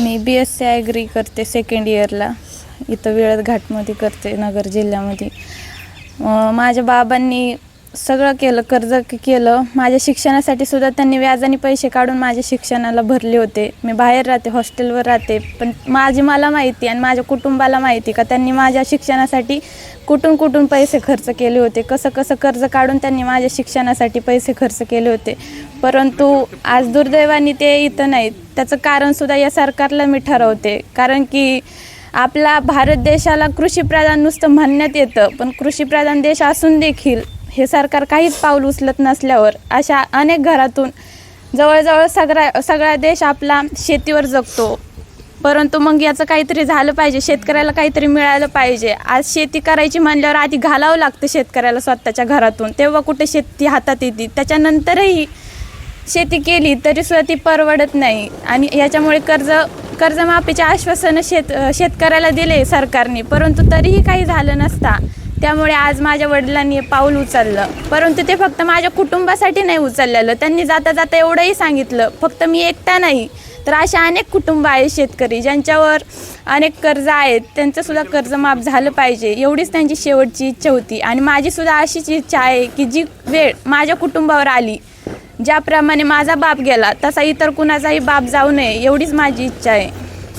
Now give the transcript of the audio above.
मी B S C agri करते second इयरला इथं वेळत घाटमध्ये करते नगर जिल्ह्यामध्ये. माझ्या बाबांनी सगळं केलं कर्ज केलं. माझ्या शिक्षणासाठी सुद्धा त्यांनी व्याजाने पैसे काढून माझ्या शिक्षणाला भरले होते. मी बाहेर राहते हॉस्टेलवर राहते. पण माझी मला माहिती आणि माझ्या कुटुंबाला माहिती का त्यांनी माझ्या शिक्षणासाठी कुठून कुठून पैसे खर्च केले होते? कसं कसं कर्ज काढून त्यांनी माझ्या शिक्षणासाठी पैसे खर्च केले होते? परंतु आज दुर्दैवाने ते इथं नाहीत. त्याचं कारणसुद्धा या सरकारला मी ठरवते. कारण की आपला भारत देशाला कृषीप्रधान नुसतं म्हणण्यात येतं. पण कृषीप्रधान देश असून देखील हे सरकार काहीच पाऊल उचलत नसल्यावर अशा अनेक घरातून जवळजवळ सगळा सगळा देश आपला शेतीवर जगतो. परंतु मग याचं काहीतरी झालं पाहिजे. शेतकऱ्याला काहीतरी मिळालं पाहिजे. आज शेती करायची म्हणल्यावर आधी घालावं लागतं शेतकऱ्याला स्वतःच्या घरातून. तेव्हा कुठे शेती हातात येते. त्याच्यानंतरही शेती केली तरी सुद्धा ती परवडत नाही. आणि याच्यामुळे कर्ज कर्जमाफीचे आश्वासनं शेत शेतकऱ्याला दिले सरकारने. परंतु तरीही काही झालं नसता. त्यामुळे आज माझ्या वडिलांनी पाऊल उचललं. परंतु ते फक्त माझ्या कुटुंबासाठी नाही उचललेलं. त्यांनी जाता जाता एवढंही सांगितलं. फक्त मी एकटा नाही. तर अशा अनेक कुटुंब आहेत शेतकरी ज्यांच्यावर अनेक कर्ज आहेत. त्यांचंसुद्धा कर्ज माफ झालं पाहिजे. एवढीच त्यांची शेवटची इच्छा होती. आणि माझीसुद्धा अशीच इच्छा आहे की जी वेळ माझ्या कुटुंबावर आली ज्याप्रमाणे माझा बाप गेला तसा इतर कुणाचाही बाप जाऊ नये एवढीच माझी इच्छा आहे.